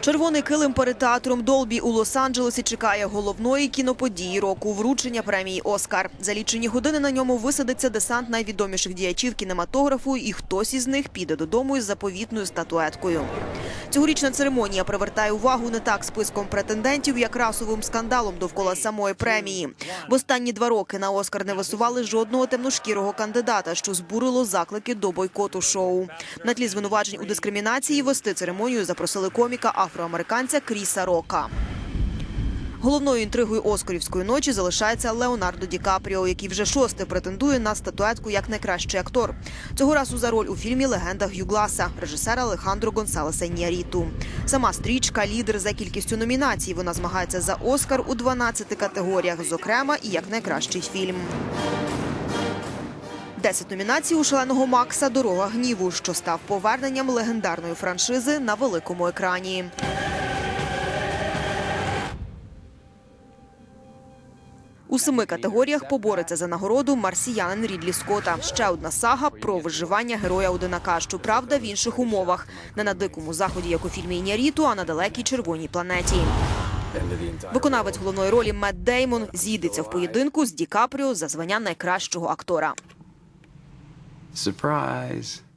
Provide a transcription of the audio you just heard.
Червоний килим перед театром Долбі у Лос-Анджелесі чекає головної кіноподії року – вручення премії «Оскар». За лічені години на ньому висадиться десант найвідоміших діячів кінематографу, і хтось із них піде додому із заповітною статуеткою. Цьогорічна церемонія привертає увагу не так списком претендентів, як расовим скандалом довкола самої премії. В останні два роки на «Оскар» не висували жодного темношкірого кандидата, що збурило заклики до бойкоту шоу. На тлі звинувачень у дискримінації вести церемонію запросили коміка афроамериканця Кріса Рока. Головною інтригою Оскарівської ночі залишається Леонардо Ді Капріо, який вже шосте претендує на статуетку як найкращий актор. Цього разу за роль у фільмі Легенда Г'ю Гласа режисера Алехандро Гонсалеса Іньяріту. Сама стрічка лідер за кількістю номінацій. Вона змагається за Оскар у 12 категоріях, зокрема і як найкращий фільм. Десять номінацій у шаленого Макса Дорога гніву, що став поверненням легендарної франшизи на великому екрані. У семи категоріях побореться за нагороду марсіянин Рідлі Скотта. Ще одна сага про виживання героя одинака. Щоправда, в інших умовах не на дикому заході, як у фільмі Іняріту, а на далекій червоній планеті. Виконавець головної ролі Мет Деймон зійдеться в поєдинку з Ді Капріо за звання найкращого актора. Surprise.